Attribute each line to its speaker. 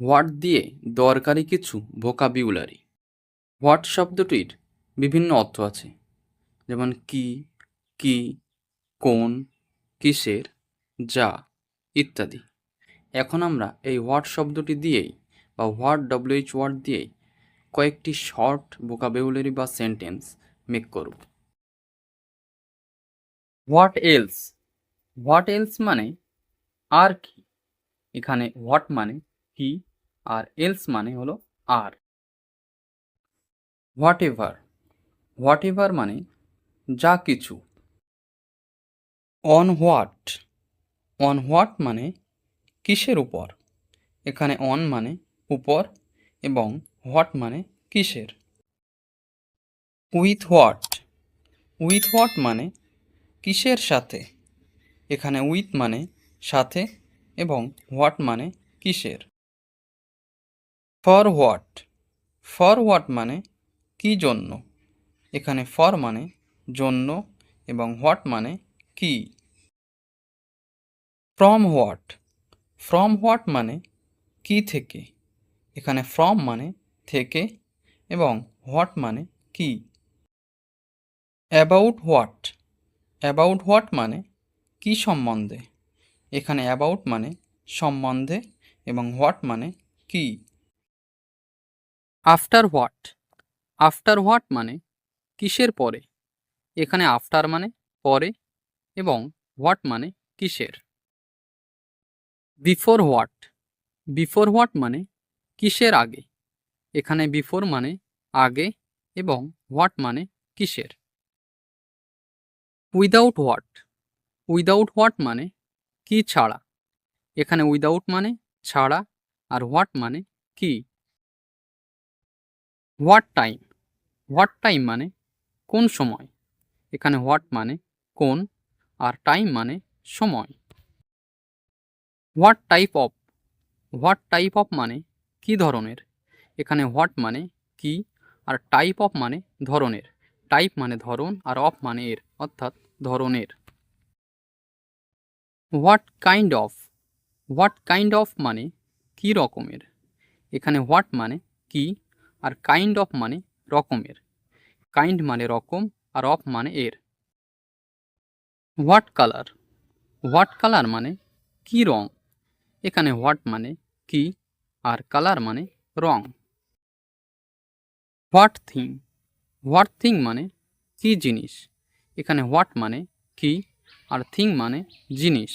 Speaker 1: What দিয়ে দরকারি কিছু ভোকাবিউলারি হোয়াট শব্দটির বিভিন্ন অর্থ আছে। যেমন কি কি, কোন, কিসের, যা, ইত্যাদি। এখন আমরা এই হোয়াট শব্দটি দিয়েই বা হোয়াট ডব্লিউএইচ ওয়ার্ড দিয়েই কয়েকটি শর্ট ভোকাবিউলারি বা সেন্টেন্স মেক করব। What else? হোয়াট এলস মানে আর কি? এখানে হোয়াট মানে কি আর এলস মানে হলো আর হোয়াট এভার হোয়াট এভার মানে যা কিছু। অন হোয়াট অন হোয়াট মানে কিসের উপর? এখানে অন মানে উপর এবং হোয়াট মানে কিসের? উইথ হোয়াট উইথ হোয়াট মানে কিসের সাথে? এখানে উইথ মানে সাথে এবং হোয়াট মানে কিসের? For what? ফর হোয়াট মানে কি জন্য? এখানে ফর মানে জন্য এবং হোয়াট মানে কি? From what? ফ্রম হোয়াট মানে কি থেকে? এখানে ফ্রম মানে থেকে এবং হোয়াট মানে কি? About what? অ্যাবাউট হোয়াট মানে কি সম্বন্ধে? এখানে অ্যাবাউট মানে সম্বন্ধে এবং হোয়াট মানে কি? আফটার হোয়াট আফটার হোয়াট মানে কিসের পরে? এখানে আফটার মানে পরে এবং হোয়াট মানে কিসের? বিফোর হোয়াট বিফোর হোয়াট মানে কিসের আগে? এখানে বিফোর মানে আগে এবং হোয়াট মানে কিসের? উইদাউট হোয়াট উইদাউট হোয়াট মানে কি ছাড়া? এখানে উইদাউট মানে ছাড়া আর হোয়াট মানে কি? হোয়াট টাইম হোয়াট টাইম মানে কোন সময়? এখানে হোয়াট মানে কোন আর টাইম মানে সময়। What type of what type of মানে কি ধরনের? এখানে হোয়াট মানে কি আর টাইপ অফ মানে ধরনের। টাইপ মানে ধরন আর অফ মানে এর, অর্থাৎ ধরনের। What kind of what kind of মানে কি রকমের? এখানে হোয়াট মানে কি আর কাইন্ড অফ মানে রকমের। কাইন্ড মানে রকম আর অফ মানে এর। হোয়াট কালার হোয়াট কালার মানে কি রং? এখানে হোয়াট মানে কি আর কালার মানে রং। হোয়াট থিং হোয়াট থিং মানে কি জিনিস? এখানে হোয়াট মানে কি আর থিং মানে জিনিস।